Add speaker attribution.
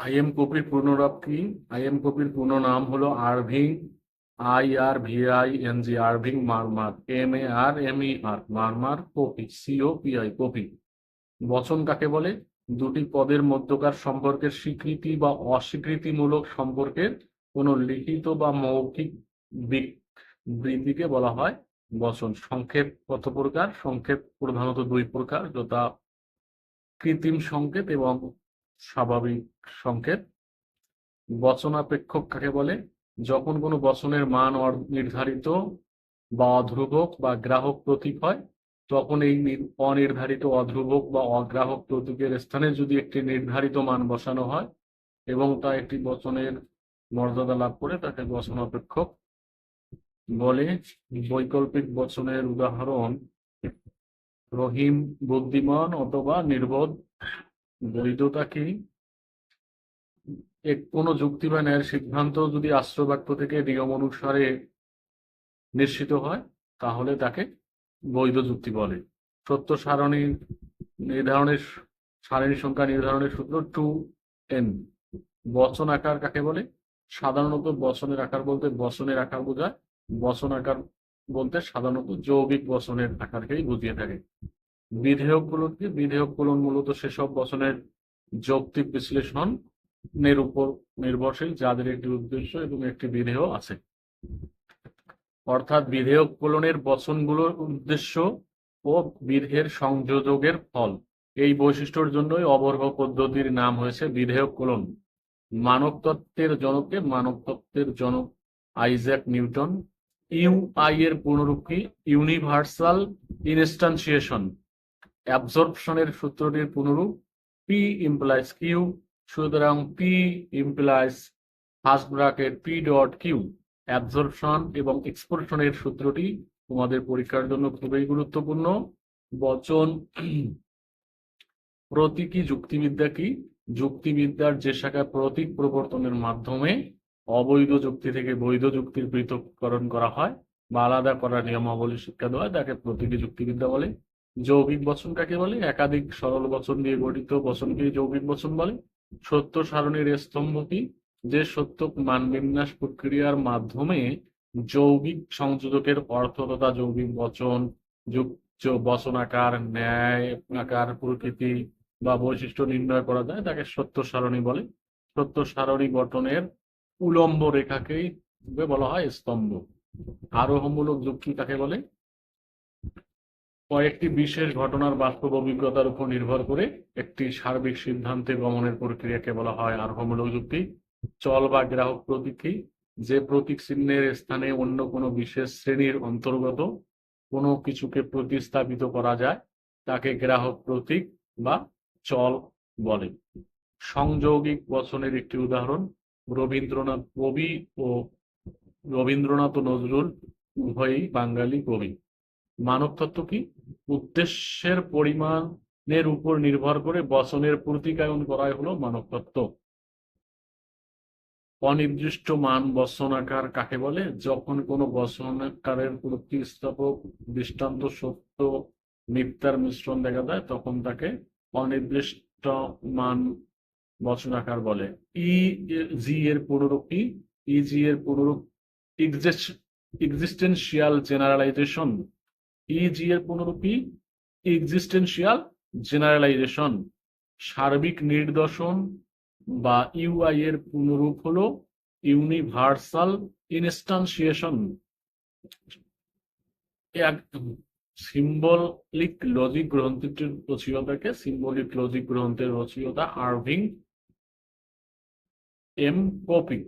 Speaker 1: IM কপির পূর্ণরূপ কি আইএম কপির পূর্ণ নাম হলো Irving I R V I N G Irving Marmer M A R M E R Marmer Copi C O P I Copi বচন কাকে বলে? দুটি পদের মধ্যকার সম্পর্কের স্বীকৃতি বা অস্বীকৃতিমূলক সম্পর্কের কোনো লিখিত বা মৌখিক বিবৃতিকে বলা হয় বচন। সংক্ষেপ কত প্রকার, সংক্ষেপ প্রধানত দুই প্রকার, যথা কৃত্রিম সংকেত এবং স্বাভাবিক সংকেত। বচনাপেক্ষক কাকে বলে? যখন কোনো বচনের মান নির্ধারিত বা অধ্রুবক বা গ্রাহক প্রতীক হয়, তখন এই নির- অনির্ধারিত অধ্রুবক বা অগ্রাহক প্রতীকের স্থানে যদি একটি নির্ধারিত মান বসানো হয় এবং তা একটি বচনের মর্যাদা লাভ করে, তাকে বচনাপেক্ষক বলে। বৈকল্পিক বচনের উদাহরণ, রহিম, বুদ্ধিমান অথবা নির্বোধ বৈধতা কি? কোনো যুক্তি বা ন্যায়ের সিদ্ধান্ত যদি আশ্রবাক্য থেকে নিয়ম অনুসারে নিশ্চিত হয়, তাহলে তাকে বৈধ যুক্তি বলে। সত্য সারণী নির্ধারণের সারণী সংখ্যা নির্ধারণের সূত্র টু এন। বচন আকার কাকে বলে? সাধারণত বচনের আকার বলতে বচনের আকার বোঝায়। বচন আকার বলতে সাধারণত যৌগিক বচনের আকারকেই বুঝিয়ে থাকে। বিধেয়কগুলো কি? বিধেয়কগুলো মূলত সেসব বচনের যৌক্তিক বিশ্লেষণ এর উপর নির্ভরশীল, যাদের একটি উদ্দেশ্য এবং একটি বিধেয় আছে। অর্থাৎ বিধেয়ক কলনের বচনগুলোর উদ্দেশ্য ও বিধের সংযোজকের ফল। এই বৈশিষ্ট্যের জন্যই অবর্গ পদ্ধতির নাম হয়েছে বিধেয়ক কলন মানব তত্ত্বের জনককে মানব তত্ত্বের জনক আইজ্যাক নিউটন ইউআই এর পূর্ণরূপ কি ইউনিভার্সাল ইনস্টান্সিয়েশন অ্যাবজর্পশনের সূত্রটির পুনরূপ পি ইমপ্লাইস কিউ সুতরাং P implies first bracket P dot Q absorption এবং এক্সপোর্শনের সূত্রটি তোমাদের পরীক্ষার জন্য খুবই গুরুত্বপূর্ণ। বচন, প্রতীকী যুক্তিবিদ্যা কি? যুক্তিবিদ্যার যে শাখায় প্রতীক প্রবর্তনের মাধ্যমে অবৈধ যুক্তি থেকে বৈধ যুক্তির পৃথককরণ করা হয় বা আলাদা করার নিয়মাবলী শিক্ষা দেওয়া তাকে প্রতীকী যুক্তিবিদ্যা বলে। যৌগিক বচন কাকে বলে? একাধিক সরল বচন দিয়ে গঠিত বচনকে যৌগিক বচন বলে? সত্য সারণীর স্তম্ভ কি যে সত্য মান বিন্যাস প্রক্রিয়ার মাধ্যমে যৌগিক সংযোজকের অর্থ তথা যৌগিক বচন, যুক্ত বচন আকার, ন্যায় আকার, প্রকৃতি বা বৈশিষ্ট্য নির্ণয় করা যায়, তাকে সত্য সারণী বলে। সত্য সারণী গঠনের উলম্ব রেখাকেই বলা হয় স্তম্ভ। আরোহমূলক যুক্তি কাকে বলে? কয়েকটি বিশেষ ঘটনার বাস্তব অভিজ্ঞতার উপর নির্ভর করে একটি সার্বিক সিদ্ধান্তে গমনের প্রক্রিয়াকে বলা হয় আরোহমূলক যুক্তি। চল বা গ্রাহক প্রতীকী, যে প্রতীক চিহ্নের স্থানে অন্য কোনো বিশেষ শ্রেণির অন্তর্গত কোনো কিছুকে প্রতিস্থাপিত করা যায়, তাকে গ্রাহক প্রতীক বা চল বলে। সংযৌগিক বচনের একটি উদাহরণ, রবীন্দ্রনাথ কবি ও রবীন্দ্রনাথ ও নজরুল উভয়ই বাঙালি কবি। মানবতত্ত্ব কি? উদ্দেশ্যের পরিমাণের উপর নির্ভর করে বচনের প্রতিকায়ন করাই হলো মানবতত্ত্ব। অনির্দিষ্ট মান বচন আকার কাকে বলে? যখন কোনো বচন আকারের প্রতিস্থাপক দৃষ্টান্ত সত্য মিথ্যার মিশ্রণ দেখা যায় তখন তাকে অনির্দিষ্ট মান বচন আকার বলে। ই, জি এর পুনরূপ কি? ইজি এর পুনরূপ এক্সিস্টেন্সিয়াল জেনারেলাইজেশন ইজি এর পুনরূপ এক্সিস্টেন্সিয়াল জেনারেলাইজেশন সার্বিক নির্দেশন বা ইউআই এর পুনরূপ হলো ইউনিভার্সাল ইনস্টান্সিয়েশন সিম্বলিক লজিক গ্রন্থটির রচয়িতাকে সিম্বলিক লজিক গ্রন্থের রচয়িতা আরভিং এম কপিক